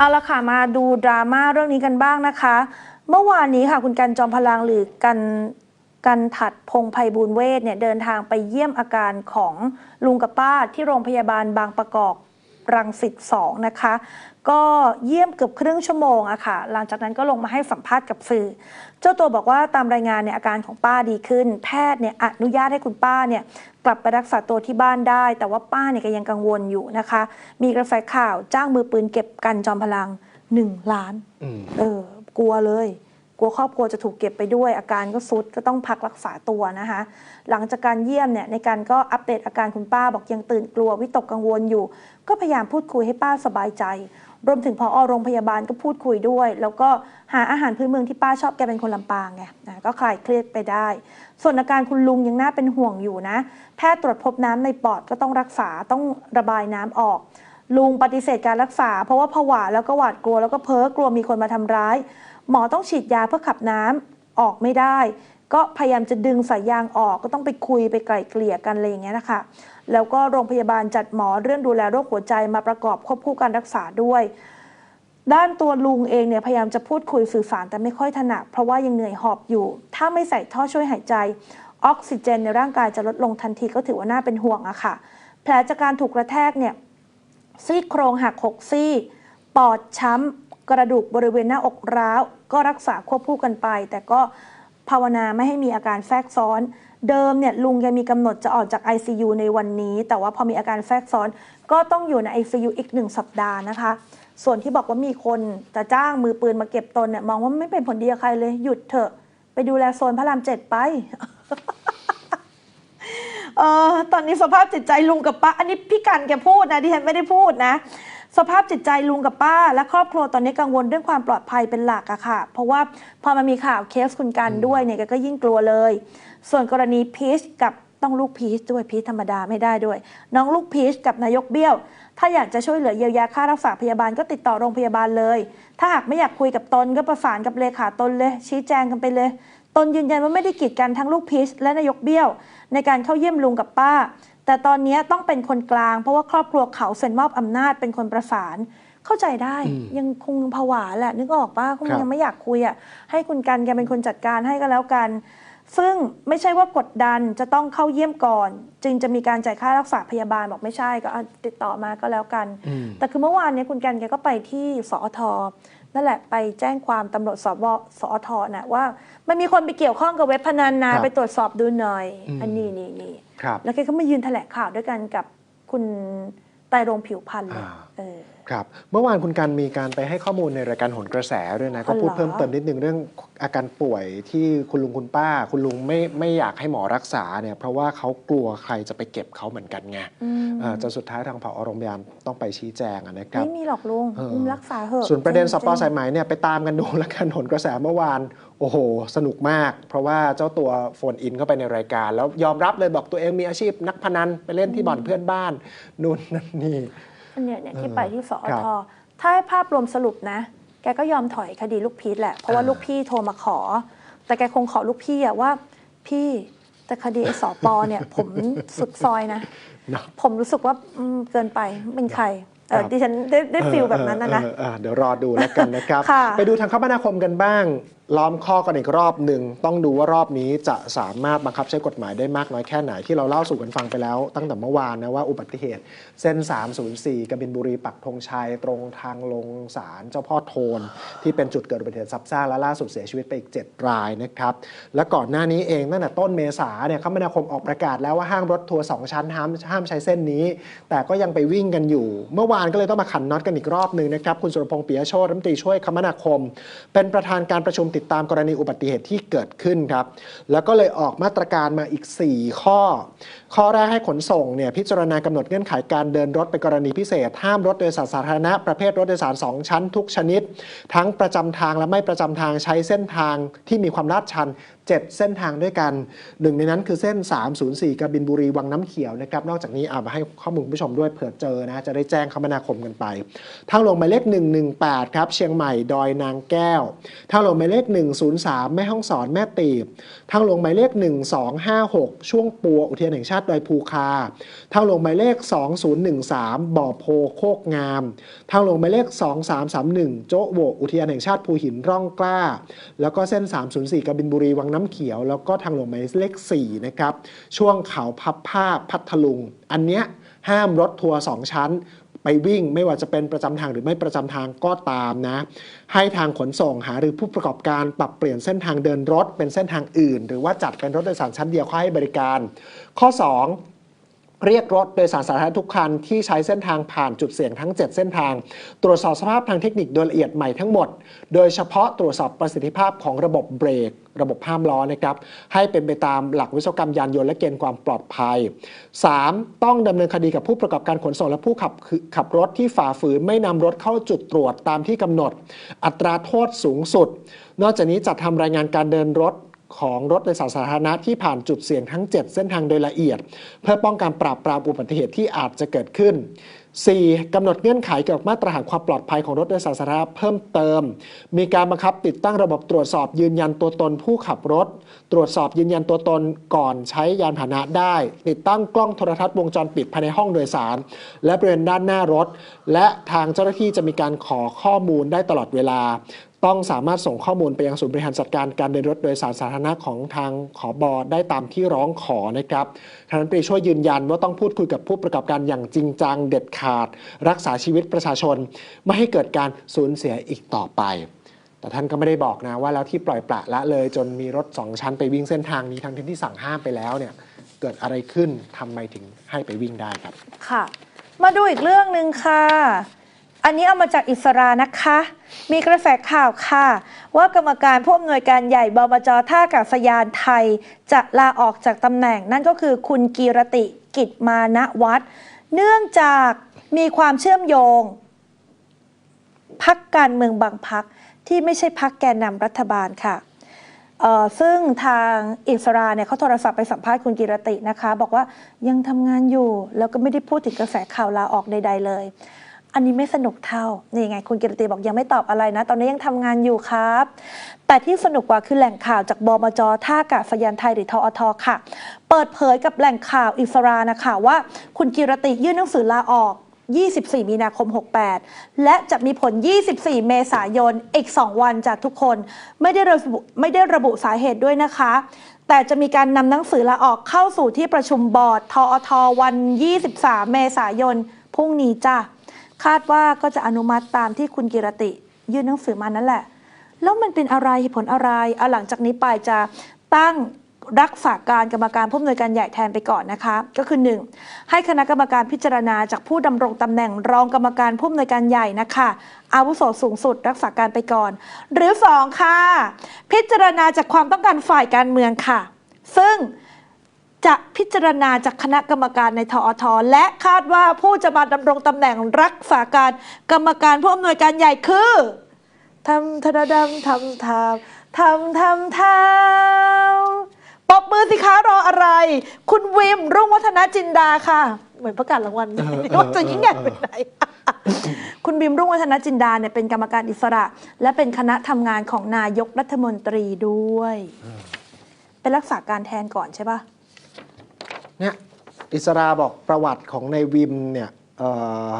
เอาละค่ะมาดูดราม่าเรื่องนี้กันบ้างนะคะ เมื่อวานนี้ค่ะคุณกันจอมพลังหรือกันกันถัดพงไพบูลเวทเนี่ยเดินทางไปเยี่ยมอาการของลุงกับป้าที่โรงพยาบาลบางประกอบรังสิตสองนะคะ ก็เยี่ยมเกือบครึ่งชั่วโมงอะค่ะ หลังจากนั้นก็ลงมาให้สัมภาษณ์กับสื่อ เจ้าตัวบอกว่าตามรายงานเนี่ยอาการของป้าดีขึ้น แพทย์เนี่ยอนุญาตให้คุณป้าเนี่ยกลับไปรักษาตัวที่บ้านได้ แต่ว่าป้าเนี่ยก็ยังกังวลอยู่นะคะ มีกระแสข่าวจ้างมือปืนเก็บกันจอมพลัง 1 ล้านอืมเออกลัวเลย กลัวครอบครัวจะถูกเก็บไปด้วย อาการก็สุดก็ต้องพักรักษาตัวนะคะ หลังจากการเยี่ยมเนี่ยในการก็อัปเดตอาการคุณป้าบอกยังตื่นกลัววิตกกังวลอยู่ ก็พยายามพูดคุยให้ป้าสบายใจ รวมถึงพออโรงพยาบาลก็พูดคุยด้วย แล้วก็หาอาหารพื้นเมืองที่ป้าชอบแกเป็นคนลำปางไงนะก็คลายเครียดไปได้ ส่วนอาการคุณลุงยังน่าเป็นห่วงอยู่นะ แพทย์ตรวจพบน้ำในปอดก็ต้องรักษาต้องระบายน้ำออก ลุงปฏิเสธการรักษา เพราะว่าผวาแล้วก็หวาดกลัวแล้วก็เพ้อกลัวมีคนมาทำร้าย หมอต้องฉีดยาเพื่อขับน้ำออกไม่ได้ ก็พยายามจะดึงสายยางออกก็ต้องไปคุยไปไกล่เกลี่ยกันอะไรอย่างเงี้ยนะคะแล้วก็โรงพยาบาลจัดหมอเรื่องดูแลโรคหัวใจมาประกอบควบคู่การรักษาด้วย ด้านตัวลุงเองเนี่ยพยายามจะพูดคุยสื่อสารแต่ไม่ค่อยถนัดเพราะว่ายังเหนื่อยหอบอยู่ ถ้าไม่ใส่ท่อช่วยหายใจ ออกซิเจนในร่างกายจะลดลงทันทีก็ถือว่าน่าเป็นห่วงอะค่ะ แผลจากการถูกกระแทกเนี่ย ซี่โครงหักหกซี่ ปอดช้ำ กระดูกบริเวณหน้าอกร้าว ก็รักษาควบคู่กันไป แต่ก็ภาวนาไม่ให้มีอาการแทรกซ้อน เดิมเนี่ยลุงยังมีกำหนดจะออกจาก ICU ในวันนี้ แต่ว่าพอมีอาการแทรกซ้อน ก็ต้องอยู่ใน ICU อีกหนึ่งสัปดาห์นะคะ ส่วนที่บอกว่ามีคนจะจ้างมือปืนมาเก็บตนเนี่ยมองว่าไม่เป็นผลดีกับใครเลยหยุดเถอะ ไปดูแลโซนพระรามเจ็ดไป เออตอนนี้สภาพจิตใจลุงกับป้า อันนี้พี่กันแกพูดนะดิฉันไม่ได้พูดนะ สภาพจิตใจลุงกับป้า และครอบครัวตอนนี้กังวลเรื่องความปลอดภัยเป็นหลักอะค่ะ เพราะว่าพอมันมีข่าวเคสคุณกันด้วยเนี่ยแกก็ยิ่งกลัวเลย ส่วนกรณีพีชกับต้องลูกพีชด้วยพีชธรรมดาไม่ได้ด้วย น้องลูกพีชกับนายกเบี้ยว ถ้าอยากจะช่วยเหลือเยียวยาค่ารักษาพยาบาลก็ติดต่อโรงพยาบาลเลย ถ้าหากไม่อยากคุยกับตนก็ประสานกับเลขาตนเลย ชี้แจงกันไปเลย ตนยืนยันว่าไม่ได้กีดกันทั้งลูกพีชและนายกเบี้ยว ในการเข้าเยี่ยมลุงกับป้า แต่ตอนนี้ต้องเป็นคนกลาง เพราะว่าครอบครัวเขาเซ็นมอบอำนาจเป็นคนประสานเข้าใจได้อืมยังคงผวาแหละ นึกออกป้าคงครับยังไม่อยากคุยอะให้คุณกันแกเป็นคนจัดการให้ก็แล้วกัน ซึ่งไม่ใช่ว่ากดดันจะต้องเข้าเยี่ยมก่อน จึงจะมีการจ่ายค่ารักษาพยาบาลบอกไม่ใช่ก็เอาติดต่อมาก็แล้วกันอืมแต่คือเมื่อวานเนี้คุณกันแกก็ไปที่สอท นั่นแหละไปแจ้งความตำรวจสบสอทนะว่า มันมีคนไปเกี่ยวข้องกับเว็บพนันนะครับไปตรวจสอบดูหน่อย อืม อันนี้นี่นี่ครับ แล้วแกก็มายืนแถลงข่าวด้วยกันกับคุณไตรรงค์ผิวพันธ์เลยอ่า เออ ครับ เมื่อวานคุณกันมีการไปให้ข้อมูลในรายการโหนกระแสด้วยนะ ก็พูดอ๋อเหรอเพิ่มเติมนิดนึงเรื่องอาการป่วยที่คุณลุงคุณป้า คุณลุงไม่ไม่อยากให้หมอรักษาเนี่ยเพราะว่าเขากลัวใครจะไปเก็บเขาเหมือนกันไงอืมอ่าจนสุดท้ายทางผอโรงพยาบาลต้องไปชี้แจงอะนะครับไม่มีหรอกลุงเออลุงรักษาเหอะส่วนประเด็นสปจงๆสายไหมเนี่ยไปตามกันดูแล้วกันหนกระแสเมื่อวานโอ้โห สนุกมาก เพราะว่าเจ้าตัวโฟนอินเข้าไปในรายการ แล้วยอมรับเลยบอกตัวเองมีอาชีพนักพนันไปเล่นที่บ่อนเพื่อนบ้านนู่นนั่นนี่อัน เนี้ยเนี่ยที่เออไปที่สอครับทถ้าให้ภาพรวมสรุปนะ แกก็ยอมถอยคดีลูกพีชแหละ เพราะว่าอ่าลูกพี่โทรมาขอ แต่แกคงขอลูกพี่อะว่า พี่แต่คดีไอ้สอปอเนี่ย ผมสุดซอยนะเนาะผมรู้สึกว่าอืมเกินไปเป็นใครเออครับดิฉันได้ได้ฟิลแบบนั้นนะนะเออเออเออเดี๋ยวรอดูแล้วกันนะครับค่ะไปดูทางคมนาคมกันบ้าง ล้อมข้อกันอีกรอบหนึ่งต้องดูว่ารอบนี้จะสามารถบังคับใช้กฎหมายได้มากน้อยแค่ไหนที่เราเล่าสู่กันฟังไปแล้ว ตั้งแต่เมื่อวานนะว่าอุบัติเหตุ เส้น 304กบินบุรีปักธงชัย ตรงทางลงศาลเจ้าพ่อโทน ที่เป็นจุดเกิดอุบัติเหตุซับซ้อนและล่าสุดเสียชีวิตไปอีก 7 รายนะครับ และก่อนหน้านี้เองตั้งแต่ต้นเมษาเนี่ยคมนาคมออกประกาศแล้วว่าห้างรถทัวร์สองชั้นห้ามห้ามใช้เส้นนี้ แต่ก็ยังไปวิ่งกันอยู่ เมื่อวานก็เลยต้องมาขันน็อตกันอีกรอบหนึ่งนะครับคุณสุรพงษ์ปิยโชติรัฐมนตรีช่วยคมนาคม เป็นประธานการประชุมติดตามกรณีอุบัติเหตุที่เกิดขึ้นครับ แล้วก็เลยออกมาตรการมาอีก 4 ข้อ ข้อแรกให้ขนส่งเนี่ยพิจารณากำหนดเงื่อนไขการเดินรถเป็นกรณีพิเศษ ห้ามรถโดยสารสาธารณะประเภทรถโดยสาร 2 ชั้นทุกชนิด ทั้งประจำทางและไม่ประจำทางใช้เส้นทางที่มีความลาดชัน 7 เส้นทางด้วยกันหนึ่งในนั้นคือเส้น 304กบินบุรีวังน้ำเขียวนะครับนอกจากนี้เอามาให้ข้อมูลผู้ชมด้วยเผื่อเจอนะจะได้แจ้งคมนาคมกันไปทางหลวงหมายเลข 118 ครับ เชียงใหม่ดอยนางแก้วทางหลวงหมายเลข 103 แม่ฮ่องสอนแม่ตีบทางหลวงหมายเลข 1256 ช่วงปัวอุทยานแห่งชาติดอยภูคาทางหลวงหมายเลข 2013 บ่อโพโคกงาม ทางหลวงหมายเลข 2331 โจ๊ะโวอุทยานแห่งชาติภูหินร่องกล้า แล้วก็เส้น 304กบินบุรีวังน้ำ้ำเขียว แล้วก็ทางหลวงหมายเลข4นะครับช่วงเขาพับผ้าพัทลุง อันเนี้ยห้ามรถทัวร์สองชั้นไปวิ่งไม่ว่าจะเป็นประจำทางหรือไม่ประจำทางก็ตามนะ ให้ทางขนส่งหาหรือผู้ประกอบการปรับเปลี่ยนเส้นทางเดินรถเป็นเส้นทางอื่น หรือว่าจัดเป็นรถโดยสารชั้นเดียวข้าให้บริการ ข้อ 2เรียกรถโดยสารสาธารณะทุกคันที่ใช้เส้นทางผ่านจุดเสี่ยงทั้ง 7 เส้นทาง ตรวจสอบสภาพทางเทคนิคโดยละเอียดใหม่ทั้งหมด โดยเฉพาะตรวจสอบประสิทธิภาพของระบบเบรก ระบบห้ามล้อนะครับให้เป็นไปตามหลักวิศวกรรมยานยนต์และเกณฑ์ความปลอดภัย 3. ต้องดำเนินคดีกับผู้ประกอบการขนส่งและผู้ขับขับรถที่ฝ่าฝืนไม่นำรถเข้าจุดตรวจตามที่กำหนด อัตราโทษสูงสุด นอกจากนี้จัดทำรายงานการเดินรถของรถโดยสารสาธารณะที่ผ่านจุดเสี่ยงทั้ง 7 เส้นทางโดยละเอียด เพื่อป้องกันปราบปรามอุบัติเหตุที่อาจจะเกิดขึ้น 4. กำหนดเงื่อนไขเกี่ยวกับมาตรฐานความปลอดภัยของรถโดยสารสาธารณะเพิ่มเติม มีการบังคับติดตั้งระบบตรวจสอบยืนยันตัวตนผู้ขับรถ ตรวจสอบยืนยันตัวตนก่อนใช้ยานพาหนะได้ ติดตั้งกล้องโทรทัศน์วงจรปิดภายในห้องโดยสาร และบริเวณด้านหน้ารถ และทางเจ้าหน้าที่จะมีการขอข้อมูลได้ตลอดเวลา ต้องสามารถส่งข้อมูลไปยังศูนย์บริหารจัดการการเดินรถโดยสารสาธารณะของทางขอบอได้ตามที่ร้องขอนะครับทางนั้นปช่วยยืนยันว่าต้องพูดคุยกับผู้ประกอบการอย่างจริงจังเด็ดขาด รักษาชีวิตประชาชน ไม่ให้เกิดการสูญเสียอีกต่อไป แต่ท่านก็ไม่ได้บอกนะว่าแล้วที่ปล่อยปละละเลย จนมีรถสองชั้นไปวิ่งเส้นทางนี้ทั้งที่สั่งห้ามไปแล้วเนี่ยเกิดอะไรขึ้นทำไมถึงให้ไปวิ่งได้ครับ ค่ะ มาดูอีกเรื่องหนึ่งค่ะ อันนี้เอามาจากอิสรานะคะ มีกระแสข่าวค่ะ ว่ากรรมการผู้อำนวยการใหญ่บมจท่าอากาศยานไทย จะลาออกจากตำแหน่งนั่นก็คือคุณกีรติกิจมานะวัฒน์เนื่องจากมีความเชื่อมโยง พักการเมืองบางพักที่ไม่ใช่พักแกนนำรัฐบาลค่ะซึ่งทางอิสราเนี่ยเขาโทรศัพท์ไปสัมภาษณ์คุณกิรตินะคะ บอกว่ายังทำงานอยู่แล้วก็ไม่ได้พูดถึงกระแสข่าวลาออกใด ๆ เลย อันนี้ไม่สนุกเท่า นี่ไง คุณกิรติบอกยังไม่ตอบอะไรนะ ตอนนี้ยังทำงานอยู่ครับ แต่ที่สนุกกว่าคือแหล่งข่าวจากบมจท่าอากาศยานไทยหรือทอทค่ะ เปิดเผยกับแหล่งข่าวอิสรานะคะว่า คุณกิรติยื่นหนังสือลาออก 24 มีนาคม 68 และจะมีผล 24 เมษายน อีก 2 วันจากทุกคน ไม่ได้ระบุไม่ได้ระบุสาเหตุด้วยนะคะ แต่จะมีการนำหนังสือลาออกเข้าสู่ที่ประชุมบอร์ดทอทวัน 23 เมษายน พรุ่งนี้จ้ะ คาดว่าก็จะอนุมัติตามที่คุณกิรติ ยื่นหนังสือมานั่นแหละ แล้วมันเป็นอะไรเหตุผลอะไรเอาหลังจากนี้ไปจะตั้งรักษาการกรรมการผู้อำนวยการใหญ่แทนไปก่อนนะคะ ก็คือ 1. ให้คณะกรรมการพิจารณาจากผู้ดำรงตำแหน่งรองกรรมการผู้อำนวยการใหญ่นะคะอาวุโสสูงสุดรักษาการไปก่อน หรือ 2 ค่ะ พิจารณาจากความต้องการฝ่ายการเมืองค่ะ ซึ่ง จะพิจารณาจากคณะกรรมการในทอทและคาดว่าผู้จะมาดำรงตำแหน่งรักษาการกรรมการผู้อำนวยการใหญ่คือทำธนดำทำทำทำทำทำปอบมือสิคะรออะไร คุณวิมรุ่งวัฒนจินดาค่ะ เหมือนประกาศรางวัลว่าจะยิ่งใหญ่ไปไหนคุณบิมรุ่งวัฒนจินดาเนี่ยเป็นกรรมการอิสระ และเป็นคณะทำงานของนายกรัฐมนตรีด้วย เป็นรักษาการแทนก่อนใช่ปะ เนี่ยอิสราบอกประวัติของในวิมเนี่ยเอ่อ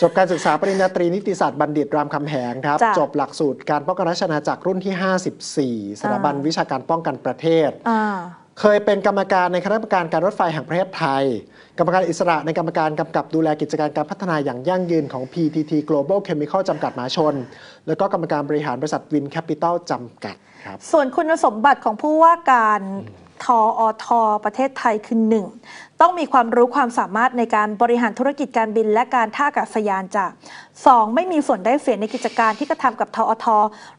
จบการศึกษาปริญญาตรีนิติศาสตร์บัณฑิตรามคำแหงครับจ้ะจบหลักสูตรการป้องกันราชอาณาจักรรุ่นที่ 54สถาบันอ่าวิชาการป้องกันประเทศอ่าเคยเป็นกรรมการในคณะกรรมการการรถไฟแห่งประเทศไทย กรรมการอิสระในกรรมการกำกับดูแลกิจการการพัฒนาอย่างยั่งยืนของ PTT Global Chemical จำกัดมหาชน แล้วก็กรรมการบริหารบริษัทวินแคปิตอลจำกัดครับส่วนคุณสมบัติของผู้ว่าการ ทออทประเทศไทยคือหนึ่งต้องมีความรู้ความสามารถในการบริหารธุรกิจการบินและการท่าอากาศยานจากสองไม่มีส่วนได้เสียในกิจการที่กระทำกับทอท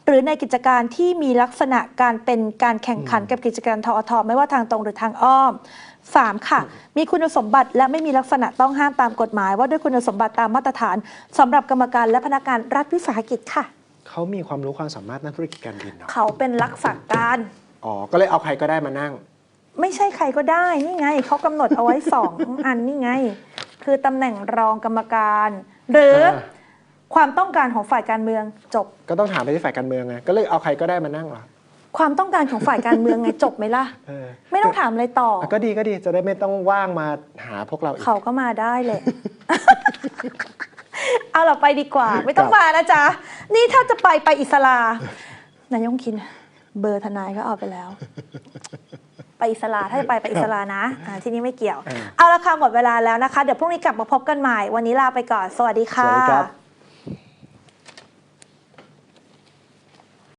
หรือในกิจการที่มีลักษณะการเป็นการแข่งขันกับกิจการทอท ไม่ว่าทางตรงหรือทางอ้อม 3. ค่ะ มีคุณสมบัติและไม่มีลักษณะต้องห้ามตามกฎหมาย ว่าด้วยคุณสมบัติตามมาตรฐานสำหรับกรรมการและพนักงานรัฐวิสาหกิจค่ะ เขามีความรู้ความสามารถด้านธุรกิจการบินเนาะเขาเป็นรักษาการ อ๋อ ก็เลยเอาใครก็ได้มานั่ง ไม่ใช่ใครก็ได้นี่ไงเขากำหนดเอาไว้สอง อันนี่ไง คือตำแหน่งรองกรรมการ หรือเออความต้องการของฝ่ายการเมืองจบ ก็ต้องถามไปที่ฝ่ายการเมืองไง ก็เลยเอาใครก็ได้มานั่งเหรอความต้องการของฝ่ายการเมืองไงจบไหมล่ะ เออไม่ต้องถามอะไรต่อ อะก็ดีก็ดีจะได้ไม่ต้องว่างมาหาพวกเราอีก เขาก็มาได้เลยเอาเราไปดีกว่า ไม่ต้องครับ มานะจ๊ะ นี่ถ้าจะไปไปอิสลา นายยงคิน เบอร์ทนายก็เอาไปแล้ว ไปอิสลาถ้าจะไปไปอิสลานะอ่าที่นี่ไม่เกี่ยว เอาละค่ะหมดเวลาแล้วนะคะ เดี๋ยวพรุ่งนี้กลับมาพบกันใหม่ วันนี้ลาไปก่อน สวัสดีสค่ะวัสดีครับ